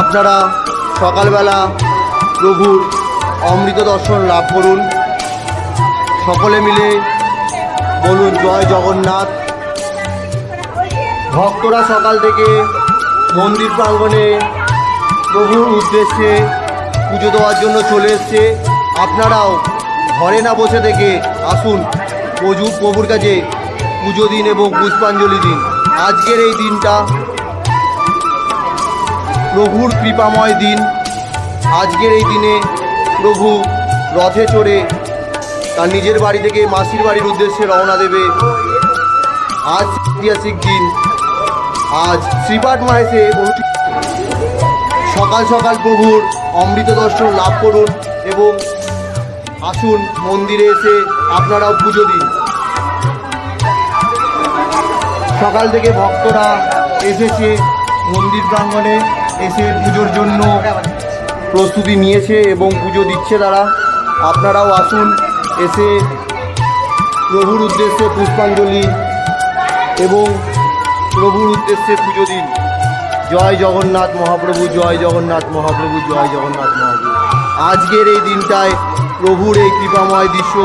আপনারা সকালবেলা প্রভুর অমৃত দর্শন লাভ করুন। সকলে মিলে বলুন, জয় জগন্নাথ। ভক্তরা সকাল থেকে মন্দির প্রাঙ্গণে প্রভুর উদ্দেশ্যে পুজো দেওয়ার জন্য চলে এসছে। আপনারাও ঘরে না বসে থেকে আসুন, প্রভু প্রভুর কাছে পুজো দিন এবং পুষ্পাঞ্জলি দিন। আজকের এই দিনটা প্রভুর কৃপাময় দিন। আজকের এই দিনে প্রভু রথে চড়ে তার নিজের বাড়ি থেকে মাসির বাড়ির উদ্দেশ্যে রওনা দেবে। আজ ঐতিহাসিক দিন। আজ শ্রীপাঠ অনুষ্ঠিত। সকাল সকাল প্রভুর অমৃত দর্শন লাভ করুন এবং আসুন মন্দিরে এসে আপনারাও পুজো দিন। সকাল থেকে ভক্তরা এসেছে মন্দির প্রাঙ্গণে। এসে পুজোর জন্য প্রস্তুতি নিয়েছে এবং পুজো দিচ্ছে তারা। আপনারাও আসুন, এসে প্রভুর উদ্দেশ্যে পুষ্পাঞ্জলি এবং প্রভুর উদ্দেশ্যে পুজো দিন। জয় জগন্নাথ মহাপ্রভু, জয় জগন্নাথ মহাপ্রভু, জয় জগন্নাথ মহাপ্রভু। আজকের এই দিনটায় প্রভুর এই কৃপাময় দৃশ্য